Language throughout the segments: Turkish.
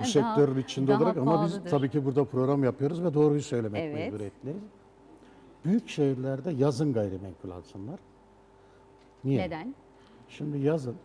bu sektörün içinde daha olarak ama biz pahalıdır. tabii ki burada program yapıyoruz ve doğruyu söylemek Evet. mecburiyetliyiz. Büyük şehirlerde yazın gayrimenkul alsınlar. Niye? Neden? Şimdi yazın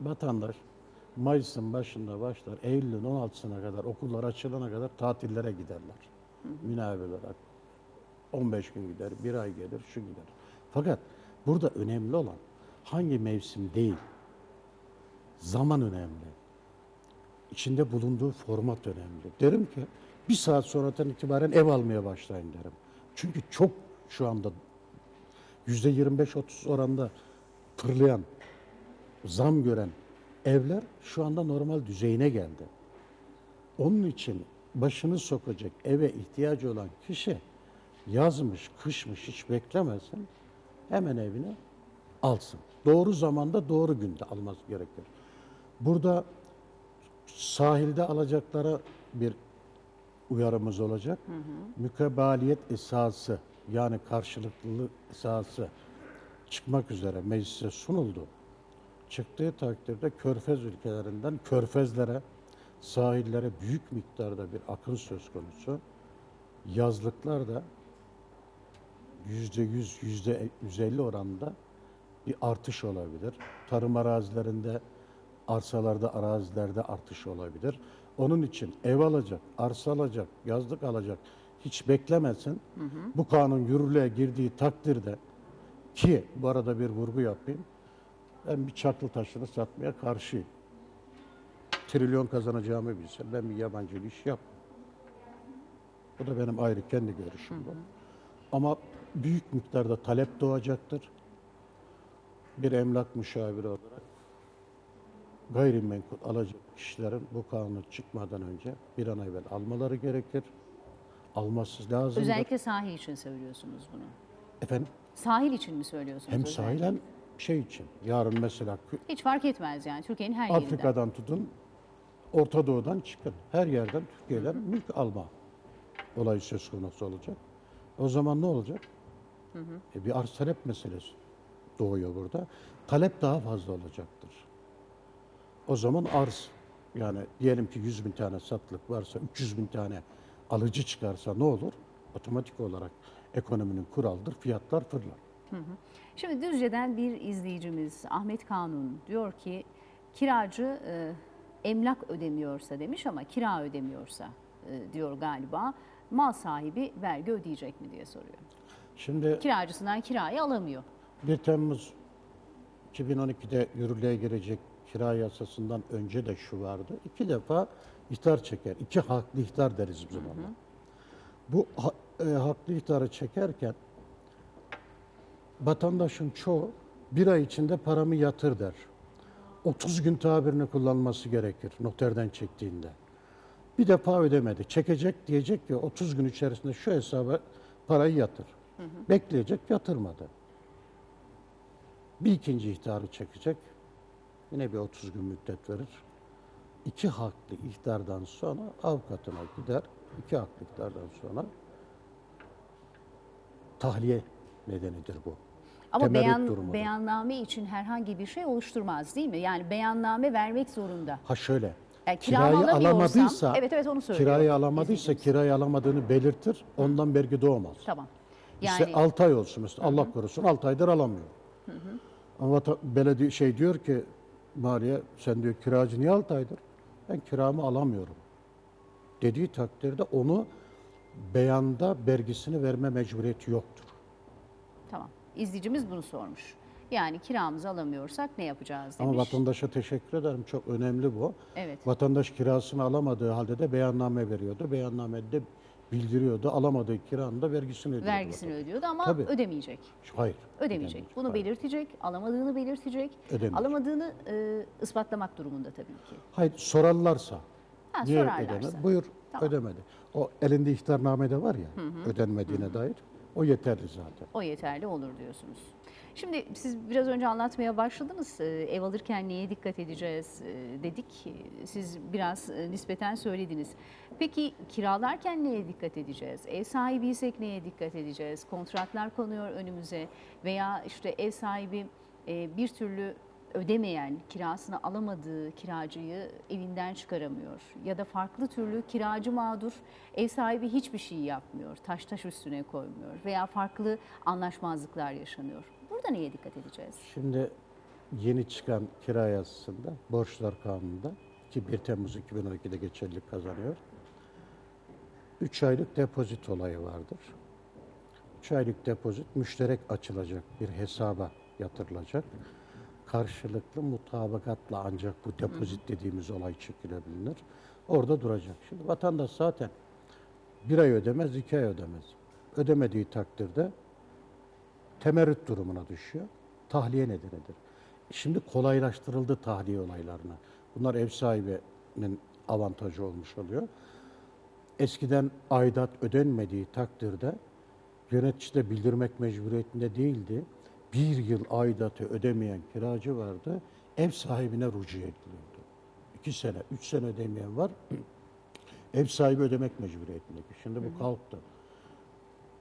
vatandaş Mayıs'ın başında başlar, Eylül'ün 16'sına kadar okullar açılana kadar tatillere giderler. Münavir olarak. 15 gün gider, bir ay gelir, şu gider. Fakat burada önemli olan hangi mevsim değil, zaman önemli. İçinde bulunduğu format önemli. Derim ki bir saat sonradan itibaren ev almaya başlayın derim. Çünkü çok şu anda yüzde 25-30 oranda fırlayan, zam gören evler şu anda normal düzeyine geldi. Onun için başını sokacak eve ihtiyacı olan kişi yazmış, kışmış hiç beklemesin hemen evini alsın. Doğru zamanda doğru günde alması gerekir. Burada sahilde alacaklara bir uyarımız olacak. Mükebaliyet esası yani karşılıklı esası çıkmak üzere meclise sunuldu. Çıktığı takdirde körfez ülkelerinden körfezlere, sahillere büyük miktarda bir akın söz konusu. Yazlıklar da yüzde yüz, yüzde yüz elli oranında bir artış olabilir. Tarım arazilerinde, arsalarda, arazilerde artış olabilir. Onun için ev alacak, arsa alacak, yazlık alacak hiç beklemesin. Bu kanun yürürlüğe girdiği takdirde ki bu arada bir vurgu yapayım. Ben bir çakıl taşını satmaya karşıyım. Trilyon kazanacağımı bilsem ben bir yabancı iş yapmam. Bu da benim ayrı kendi görüşüm bu. Ama büyük miktarda talep doğacaktır. Bir emlak müşaviri olarak gayrimenkul alacak kişilerin bu kanun çıkmadan önce bir an evvel almaları gerekir. Alması lazım. Özellikle sahil için söylüyorsunuz bunu. Efendim Sahil için mi söylüyorsunuz? hem özellikle? sahil hem şey için. Yarın mesela Hiç fark etmez yani Türkiye'nin her yerinden. Afrika'dan tutun, Orta Doğu'dan çıkın. Her yerden Türkiye'den mülk alma olayı söz konusu olacak. O zaman ne olacak? E bir arz talep meselesi doğuyor burada. Talep daha fazla olacaktır. O zaman arz yani diyelim ki 100 bin tane satılık varsa 300 bin tane alıcı çıkarsa ne olur? Otomatik olarak ekonominin kuralıdır, fiyatlar fırlar. Şimdi Düzce'den bir izleyicimiz Ahmet Kanun diyor ki kiracı e, emlak ödemiyorsa demiş ama kira ödemiyorsa e, diyor galiba mal sahibi vergi ödeyecek mi diye soruyor. Şimdi Kiracısından kirayı alamıyor. 1 Temmuz 2012'de yürürlüğe girecek kira yasasından önce de şu vardı. İki defa ihtar çeker. İki haklı ihtar deriz biz ona. Bu ha- e, haklı ihtarı çekerken vatandaşın çoğu bir ay içinde paramı yatır der. 30 gün tabirini kullanması gerekir noterden çektiğinde. Bir defa ödemedi. Çekecek diyecek ki 30 gün içerisinde şu hesaba parayı yatır. Bekleyecek yatırmadı. Bir ikinci ihtarı çekecek. Yine bir 30 gün müddet verir. İki haklı ihtardan sonra avukatına gider. İki haklı ihtardan sonra tahliye nedenidir bu. Ama Temerrüt beyan, durumudur. beyanname için herhangi bir şey oluşturmaz değil mi? Yani beyanname vermek zorunda. Ha şöyle. Yani kirayı alamadıysa, Evet, evet, onu söylüyor kirayı alamadıysa, kirayı alamadığını belirtir. Ondan vergi doğmaz. Tamam. İşte Yani 6 ay olsun mesela Allah korusun 6 aydır alamıyor. Ama vata- belediye şey diyor ki maliye sen diyor kiracı niye 6 aydır? Ben kiramı alamıyorum. Dediği takdirde onu beyanda vergisini verme mecburiyeti yoktur. tamam. İzleyicimiz bunu sormuş. Yani kiramızı alamıyorsak ne yapacağız demiş. Ama vatandaşa teşekkür ederim. Çok önemli bu. Evet. Vatandaş kirasını alamadığı halde de beyanname veriyordu. Beyannamede de bildiriyordu. Alamadığı kiranın da vergisini ödüyordu. Vergisini ödüyordu ama Tabii. ödemeyecek. Hayır. Ödemeyecek. Bunu Hayır. belirtecek, alamadığını belirtecek. Ödemeyecek. Alamadığını e, ispatlamak durumunda tabii ki. Hayır sorarlarsa. Ha, niye sorarlarsa. ödemedi? Buyur Tamam. ödemedi. O elinde ihtarnamede var ya ödenmediğine dair. O yeterli zaten. O yeterli olur diyorsunuz. Şimdi siz biraz önce anlatmaya başladınız. Ee, Ev alırken neye dikkat edeceğiz e, dedik. Siz biraz e, nispeten söylediniz. Peki kiralarken neye dikkat edeceğiz? Ev sahibiysek neye dikkat edeceğiz? Kontratlar konuyor önümüze veya işte ev sahibi e, bir türlü ödemeyen, kirasını alamadığı kiracıyı evinden çıkaramıyor. Ya da farklı türlü kiracı mağdur, ev sahibi hiçbir şey yapmıyor, taş taş üstüne koymuyor veya farklı anlaşmazlıklar yaşanıyor. Burada neye dikkat edeceğiz? Şimdi yeni çıkan kira yasasında, borçlar kanununda ki 1 Temmuz 2012'de geçerlilik kazanıyor. 3 aylık depozit olayı vardır. 3 aylık depozit müşterek açılacak bir hesaba yatırılacak. Karşılıklı mutabakatla ancak bu depozit dediğimiz olay çekilebilir. Orada duracak. Şimdi vatandaş zaten bir ay ödemez, iki ay ödemez. Ödemediği takdirde temerrüt durumuna düşüyor. Tahliye nedenidir. Şimdi kolaylaştırıldı tahliye olaylarına. Bunlar ev sahibinin avantajı olmuş oluyor. Eskiden aidat ödenmediği takdirde yönetici de bildirmek mecburiyetinde değildi. Bir yıl aidatı ödemeyen kiracı vardı. Ev sahibine rücu ediliyordu. İki sene, üç sene ödemeyen var. Ev sahibi ödemek mecburiyetindeki. Şimdi bu kalktı.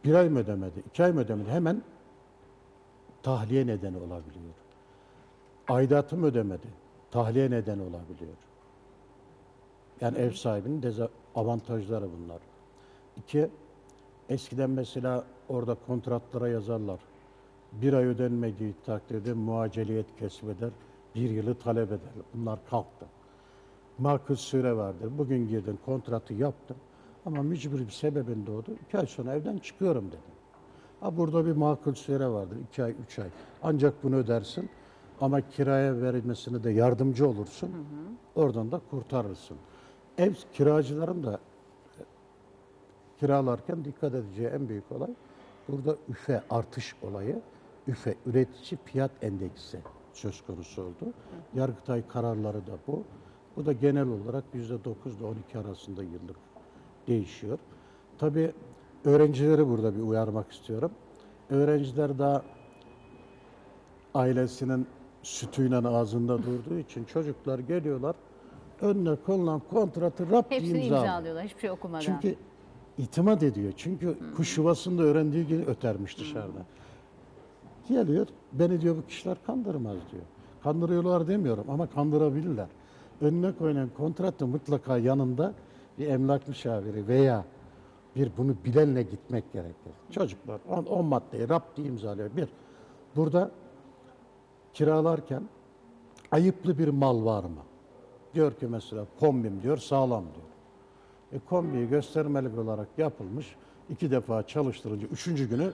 Bir ay mı ödemedi, iki ay mı ödemedi hemen tahliye nedeni olabiliyor. Aidatım ödemedi, tahliye nedeni olabiliyor. Yani ev sahibinin dezavantajları bunlar. İki, eskiden mesela orada kontratlara yazarlar. Bir ay ödenmediği takdirde muaceliyet kesmeder, bir yılı talep eder. Bunlar kalktı. Makul süre vardır. Bugün girdin, kontratı yaptın. Ama mücbir bir sebebin doğdu. İki ay sonra evden çıkıyorum dedim. Ha burada bir makul süre vardır. iki ay, üç ay. Ancak bunu ödersin. Ama kiraya verilmesine de yardımcı olursun. Oradan da kurtarırsın. Ev kiracıların da e, kiralarken dikkat edeceği en büyük olay burada üfe artış olayı. Üfe üretici fiyat endeksi söz konusu oldu. Yargıtay kararları da bu. Bu da genel olarak %9 ile 12 arasında yıllık değişiyor. Tabii öğrencileri burada bir uyarmak istiyorum. Öğrenciler daha ailesinin sütüyle ağzında durduğu için çocuklar geliyorlar önüne konulan kontratı rap diye Hepsini imzalıyor. imzalıyorlar hiçbir şey okumadan. Çünkü itimat ediyor. Çünkü kuş yuvasında öğrendiği gibi ötermiş dışarıda. Geliyor, beni diyor bu kişiler kandırmaz diyor. Kandırıyorlar demiyorum ama kandırabilirler. Önüne koyulan kontratı mutlaka yanında bir emlak müşaviri veya bir bunu bilenle gitmek gerekir. Çocuklar 10 maddeyi rap diye imzalıyor. Bir, burada kiralarken ayıplı bir mal var mı? Diyor ki mesela kombim diyor sağlam diyor. E, kombiyi göstermelik olarak yapılmış. iki defa çalıştırınca üçüncü günü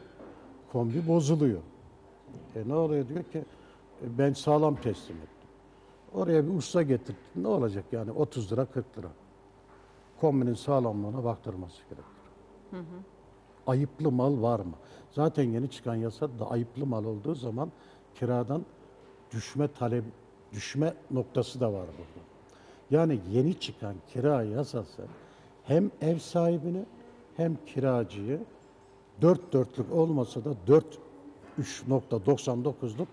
kombi bozuluyor. E, ne oluyor diyor ki e, ben sağlam teslim ettim. Oraya bir usta getirdim. Ne olacak yani 30 lira 40 lira. Kombinin sağlamlığına baktırması gerekir. Ayıplı mal var mı? Zaten yeni çıkan yasa da ayıplı mal olduğu zaman kiradan düşme talep düşme noktası da var burada. Yani yeni çıkan kira yasası hem ev sahibini hem kiracıyı dört dörtlük olmasa da dört 3.99'luk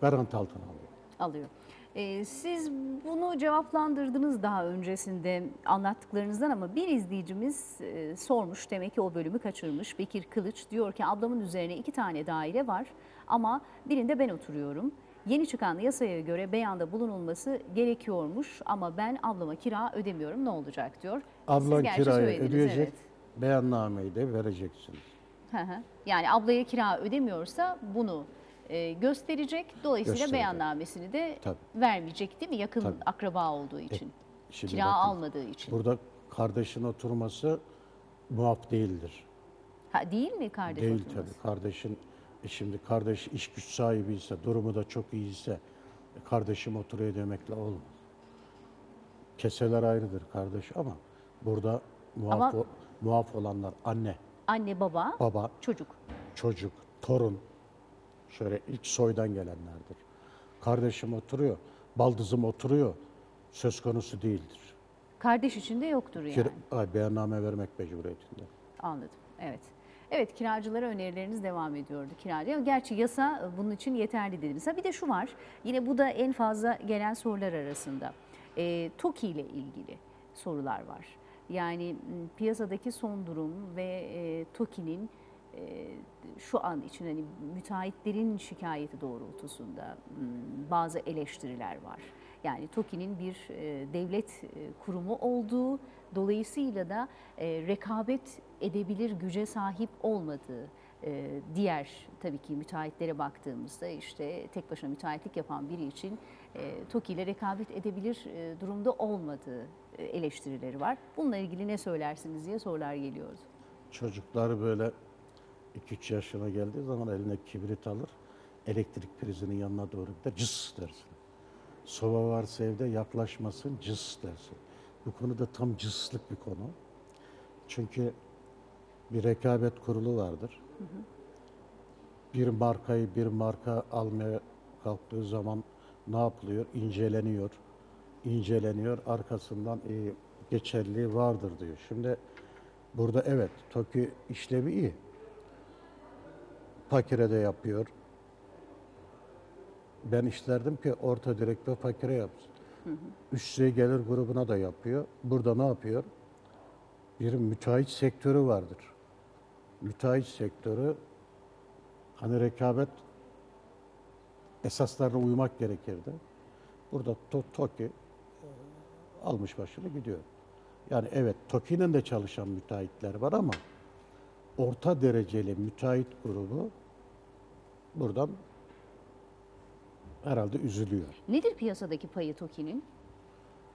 garanti altına alıyor. alıyor. Ee, siz bunu cevaplandırdınız daha öncesinde anlattıklarınızdan ama bir izleyicimiz e, sormuş demek ki o bölümü kaçırmış. Bekir Kılıç diyor ki ablamın üzerine iki tane daire var ama birinde ben oturuyorum. Yeni çıkan yasaya göre beyanda bulunulması gerekiyormuş ama ben ablama kira ödemiyorum ne olacak diyor. Siz Ablan gerçi kirayı söylediniz, ödeyecek, evet. beyannameyi de vereceksiniz. Hı hı. Yani ablaya kira ödemiyorsa bunu e, gösterecek. Dolayısıyla Gösterecek. beyannamesini de Tabii. vermeyecek değil mi? Yakın Tabii. akraba olduğu için. Şimdi kira bakın, almadığı için. Burada kardeşin oturması muaf değildir. Ha, değil mi kardeş Değil oturması? tabii. Kardeşin e şimdi kardeş iş güç sahibi ise, durumu da çok iyiyse e, kardeşim oturuyor demekle olmaz. Keseler ayrıdır kardeş ama burada muaf, Ama- o- muaf olanlar anne, Anne, baba, baba, çocuk. çocuk, torun, şöyle ilk soydan gelenlerdir. Kardeşim oturuyor, baldızım oturuyor, söz konusu değildir. Kardeş için de yoktur yani. Kir, ay, beyanname vermek mecburiyetinde. Anladım. Evet. Evet kiracılara önerileriniz devam ediyordu kiracı. Gerçi yasa bunun için yeterli. Ha bir de şu var. Yine bu da en fazla gelen sorular arasında. E, TOKİ ile ilgili sorular var. Yani piyasadaki son durum ve e, TOKİ'nin e, şu an için hani müteahhitlerin şikayeti doğrultusunda hmm, bazı eleştiriler var. Yani TOKİ'nin bir devlet kurumu olduğu dolayısıyla da rekabet edebilir güce sahip olmadığı diğer tabii ki müteahhitlere baktığımızda işte tek başına müteahhitlik yapan biri için TOKİ ile rekabet edebilir durumda olmadığı eleştirileri var. Bununla ilgili ne söylersiniz diye sorular geliyordu. Çocuklar böyle 2-3 yaşına geldiği zaman eline kibrit alır. Elektrik prizinin yanına doğru gider. Cıs dersin. Soba varsa evde yaklaşmasın cıs dersin. Bu konuda tam cıslık bir konu. Çünkü bir rekabet kurulu vardır. Bir markayı bir marka almaya kalktığı zaman ne yapılıyor? İnceleniyor. İnceleniyor. Arkasından e, geçerliği vardır diyor. Şimdi burada evet TOKİ işlevi iyi. Pakire de yapıyor. Ben isterdim ki orta direktör fakire yapsın. Üst düzey gelir grubuna da yapıyor. Burada ne yapıyor? Bir müteahhit sektörü vardır. Müteahhit sektörü hani rekabet esaslarına uymak gerekirdi. Burada to, TOKİ e, almış başını gidiyor. Yani evet TOKİ'nin de çalışan müteahhitler var ama orta dereceli müteahhit grubu buradan herhalde üzülüyor. Nedir piyasadaki payı TOKİ'nin?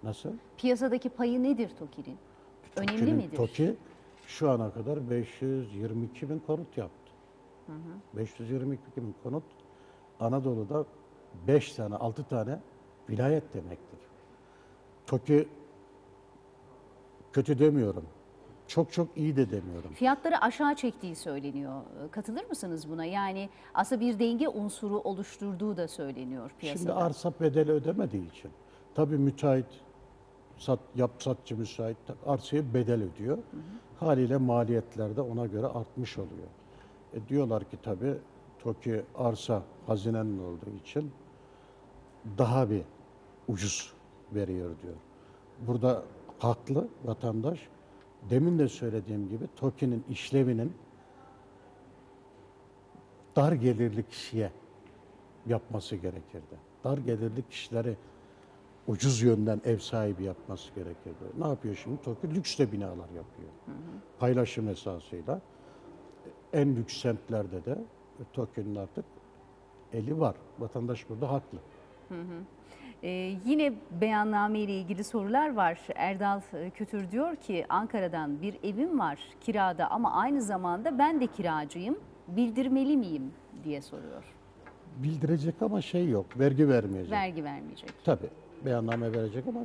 Nasıl? Piyasadaki payı nedir TOKİ'nin? Önemli TOKİ'nin- midir? TOKİ şu ana kadar 522 bin konut yaptı. 522 bin konut Anadolu'da 5 tane, 6 tane vilayet demektir. TOKİ kötü demiyorum. Çok çok iyi de demiyorum. Fiyatları aşağı çektiği söyleniyor. Ee, Katılır mısınız buna? Yani aslında bir denge unsuru oluşturduğu da söyleniyor piyasada. Şimdi arsa bedeli ödemediği için tabii müteahhit sat, yap satçı müteahhit arsaya bedel ödüyor. Haliyle maliyetler de ona göre artmış oluyor. E diyorlar ki tabii TOKİ arsa hazinenin olduğu için daha bir ucuz veriyor diyor. Burada haklı vatandaş. Demin de söylediğim gibi TOKİ'nin işlevinin dar gelirli kişiye yapması gerekirdi. Dar gelirli kişileri ucuz yönden ev sahibi yapması gerekirdi. Ne yapıyor şimdi? TOKİ lüks de binalar yapıyor. Paylaşım esasıyla. En lüks semtlerde de TOKİ'nin artık eli var. Vatandaş burada haklı. Ee, yine beyanname ile ilgili sorular var. Erdal e, Kütür diyor ki Ankara'dan bir evim var kirada ama aynı zamanda ben de kiracıyım. Bildirmeli miyim diye soruyor. Bildirecek ama şey yok, vergi vermeyecek. Vergi vermeyecek. Tabii beyanname verecek ama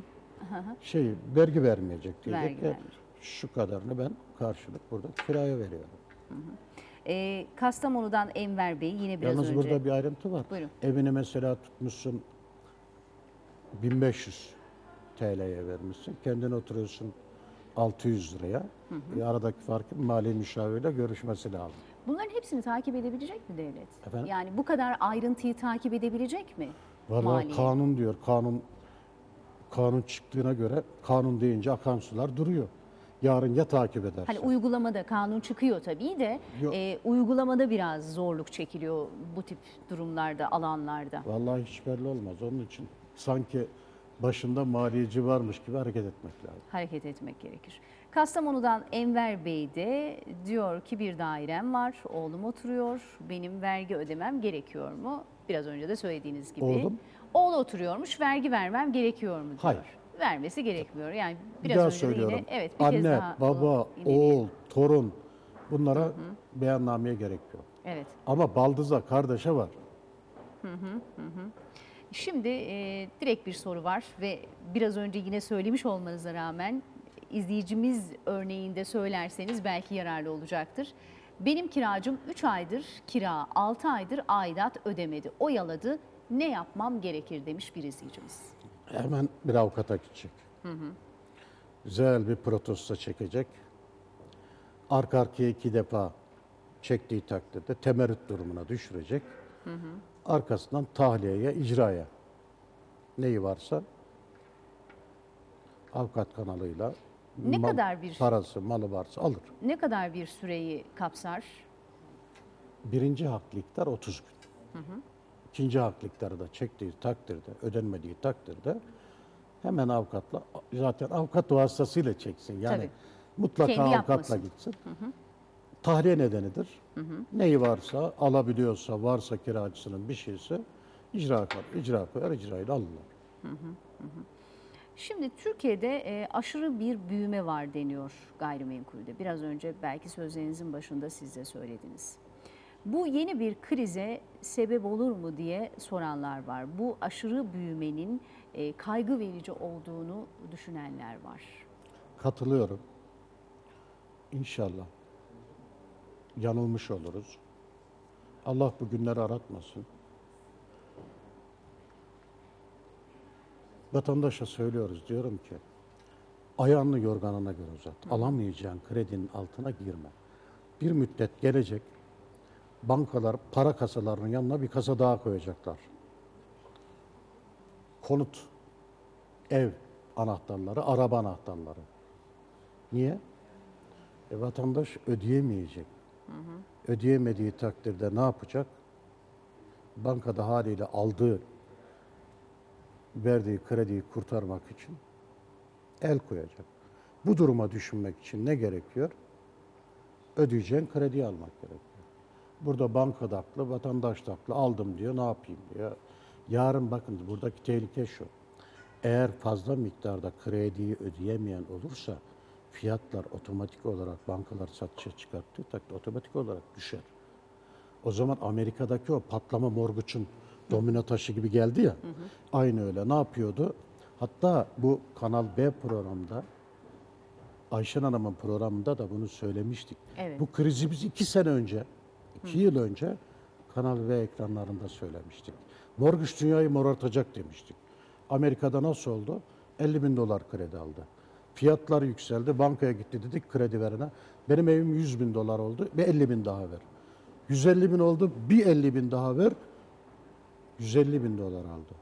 şey vergi vermeyecek diyecek Vergi vermeyecek. şu kadarını ben karşılık burada kiraya veriyorum. Ee, Kastamonu'dan Enver Bey yine biraz Yalnız önce. burada bir ayrıntı var. Buyurun. Evini mesela tutmuşsun 1500 TL'ye vermişsin. Kendin oturuyorsun 600 liraya. E, aradaki farkı mali müşavirle görüşmesi lazım. Bunların hepsini takip edebilecek mi devlet? Efendim? Yani bu kadar ayrıntıyı takip edebilecek mi? Maliye? kanun diyor. Kanun kanun çıktığına göre kanun deyince akan sular duruyor. Yarın ya takip edersin. Hani uygulamada kanun çıkıyor tabii de Yok. e, uygulamada biraz zorluk çekiliyor bu tip durumlarda, alanlarda. Vallahi hiç belli olmaz. Onun için sanki başında maliyeci varmış gibi hareket etmek lazım. Hareket etmek gerekir. Kastamonu'dan Enver Bey de diyor ki bir dairem var, oğlum oturuyor, benim vergi ödemem gerekiyor mu? Biraz önce de söylediğiniz gibi. Oğlum? Oğlu oturuyormuş, vergi vermem gerekiyor mu diyor. Hayır. Vermesi gerekmiyor. Yani Bir biraz daha önce söylüyorum. yine evet bir kez Anne, daha baba, oğul, torun bunlara beyannameye gerek yok. Evet. Ama baldıza, kardeşe var. Şimdi e, direkt bir soru var ve biraz önce yine söylemiş olmanıza rağmen izleyicimiz örneğinde söylerseniz belki yararlı olacaktır. Benim kiracım 3 aydır kira, 6 aydır aidat ödemedi. Oyaladı. Ne yapmam gerekir demiş bir izleyicimiz. Hemen bir avukata gidecek. Güzel bir protesto çekecek. Arka arkaya iki defa çektiği takdirde temerrüt durumuna düşürecek. Arkasından tahliyeye, icraya neyi varsa avukat kanalıyla Ne kadar bir- parası, malı varsa alır. Ne kadar bir süreyi kapsar? birinci haklikler 30 gün. İkinci haklikleri da çektiği takdirde, ödenmediği takdirde hemen avukatla, zaten avukat vasıtasıyla çeksin. Yani Tabii. mutlaka Kendi avukatla yapmasın. gitsin. Tahliye nedenidir. Neyi varsa, alabiliyorsa, varsa kiracısının bir şeyse icra koyar, icra koyar, icrayı da alırlar. Şimdi Türkiye'de e, aşırı bir büyüme var deniyor gayrimenkulde. Biraz önce belki sözlerinizin başında siz de söylediniz. Bu yeni bir krize sebep olur mu diye soranlar var. Bu aşırı büyümenin e, kaygı verici olduğunu düşünenler var. Katılıyorum. İnşallah yanılmış oluruz. Allah bu günleri aratmasın. Vatandaşa söylüyoruz diyorum ki ayağını yorganına göre uzat. Alamayacağın kredinin altına girme. Bir müddet gelecek bankalar para kasalarının yanına bir kasa daha koyacaklar. Konut, ev anahtarları, araba anahtarları. Niye? E, vatandaş ödeyemeyecek. Ödeyemediği takdirde ne yapacak? Bankada haliyle aldığı, verdiği krediyi kurtarmak için el koyacak. Bu duruma düşünmek için ne gerekiyor? Ödeyeceğin krediyi almak gerekiyor. Burada banka da haklı, vatandaş da haklı. Aldım diyor, ne yapayım diyor. Yarın bakın buradaki tehlike şu. Eğer fazla miktarda krediyi ödeyemeyen olursa fiyatlar otomatik olarak bankalar satışa çıkarttığı takdirde otomatik olarak düşer. O zaman Amerika'daki o patlama morguçun domino taşı gibi geldi ya. Aynı öyle. Ne yapıyordu? Hatta bu Kanal B programında Ayşen Hanım'ın programında da bunu söylemiştik. Evet. Bu krizi biz iki sene önce, iki yıl önce Kanal V ekranlarında söylemiştik. Morguç dünyayı morartacak demiştik. Amerika'da nasıl oldu? 50 bin dolar kredi aldı. Fiyatlar yükseldi. Bankaya gitti dedik kredi verene. Benim evim 100 bin dolar oldu. Bir 50 bin daha ver. 150 bin oldu. Bir 50 bin daha ver. 150 bin dolar aldı.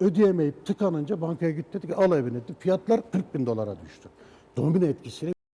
Ödeyemeyip tıkanınca bankaya gitti dedik al evini. Fiyatlar 40 bin dolara düştü. Domino etkisiyle